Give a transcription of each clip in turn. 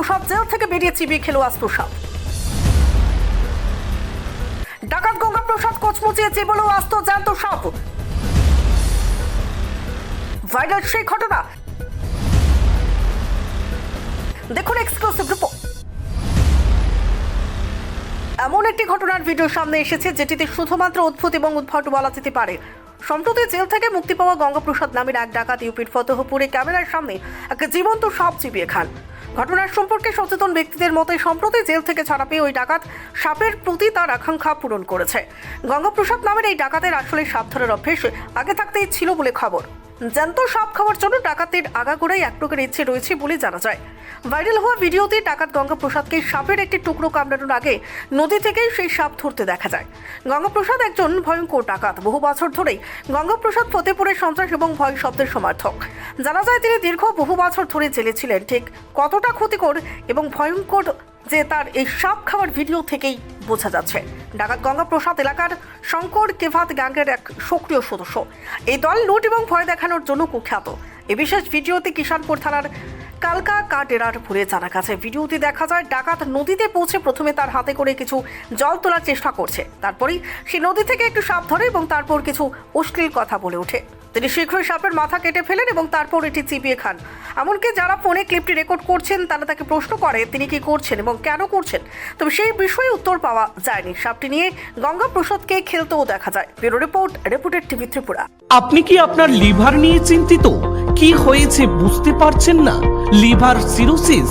প্রসাদ jail থেকে বেরিয়ে চিবিয়ে খেলো আজ ডাকাত গঙ্গা প্রসাদ কচমুচিয়ে চেবলো আস্ত জ্যান্ত সাপ ভাইরাল সেই ঘটনা। দেখুন এক্সক্লুসিভ রিপোর্ট এমন একটি ঘটনার ভিডিও সামনে এসেছে যেটিতে শুধুমাত্র অদ্ভুত এবং উদ্ভট বলা যেতে পারে। সম্প্রতি জেল থেকে মুক্তি পাওয়া গঙ্গাপ্রসাদ নামের এক ডাকাত ইউপির ফতহপুরে ক্যামেরার সামনে এক জীবন্ত সাপ চিপিয়ে খান। ঘটনার সম্পর্কে সচেতন ব্যক্তিদের মতে সম্প্রতি জেল থেকে ছাড়া পেয়ে ওই ডাকাত সাপের প্রতি তার আকাঙ্ক্ষা পূরণ করেছে। গঙ্গাপ্রসাদ নামের এই ডাকাতের আসলে সাপ ধরার অভ্যেস আগে থাকতেই ছিল বলে খবর। জ্যান্ত সাপ খাওয়ার জন্য ডাকাতের আগাগোড়াই এক প্রকার ইচ্ছে রয়েছে বলে জানা যায়। ভাইরাল হওয়া ভিডিওতে ডাকাত গঙ্গাপ্রসাদকে সাপের একটি টুকরো কামড়ানোর আগে নদী থেকেই সেই সাপ ধরতে দেখা যায়। গঙ্গাপ্রসাদ একজন ভয়ঙ্কর ডাকাত। বহু বছর ধরেই গঙ্গাপ্রসাদ, ফতেপুরের সন্ত্রাস এবং ভয় শব্দের সমর্থক। জানা যায় তিনি দীর্ঘ বহু বছর ধরে জেলে ছিলেন ঠিক কতটা ক্ষতিকর এবং ভয়ঙ্কর যে তার এই সাপ খাওয়ার ভিডিও থেকেই বোঝা যাচ্ছে। ডাকাত গঙ্গাপ্রসাদ এলাকার শঙ্কর কেভাত গ্যাংয়ের এক সক্রিয় সদস্য। এই দল লুট এবং ভয় দেখানোর জন্য কুখ্যাত। এ বিশেষ ভিডিওতে কিষানপুর থানার কালকা কাটেরার ভুলে জানা গেছে, ভিডিওতে দেখা যায় ডাকাত নদীতে পৌঁছে প্রথমে তার হাতে করে কিছু জল তোলার চেষ্টা করছে। তারপরেই সে নদী থেকে একটু সাপ ধরে এবং তারপর কিছু অশ্লীল কথা বলে ওঠে। তিনি শীঘ্রই সাপের মাথা কেটে ফেলেন এবং তারপর এটি চিবিয়ে খান। এমনকি যারা ফোনে ক্লিপটি রেকর্ড করছেন, তারা তাকে প্রশ্ন করে, তিনি কি করছেন এবং কেন করছেন? তবে সেই বিষয়ে উত্তর পাওয়া যায়নি। সাপটি নিয়ে গঙ্গা প্রসাদকে খেলতেও দেখা যায়। Bureau report reported TV Tripura. আপনি কি আপনার লিভার নিয়ে চিন্তিত? কি হয়েছে বুঝতে পারছেন না? লিভার সিরোসিস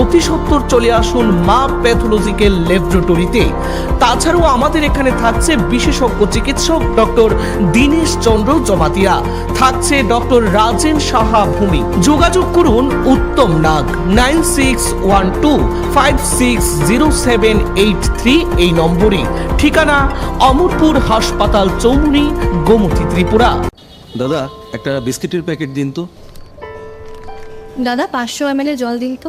অতি সত্বর চলে আসুন মা প্যাথোলজিক্যাল ল্যাবরেটরিতে। তাছাড়াও আমাদের এখানে থাকছে বিশেষজ্ঞ চিকিৎসক ডক্টর দীনেশ চন্দ্র জমাতিয়া। থাকছে ডক্টর রাজেন সাহা ভূমি। যোগাযোগ করুন Uttam Nag nine six one two five six zero seven eight three এই নম্বরে। ঠিকানা অমরপুর হাসপাতাল চৌমুনি গোমতী ত্রিপুরা। দাদা একটা বিস্কিটের প্যাকেট দিন তো। দাদা পাঁচশো এম জল দিন তো।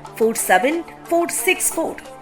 47464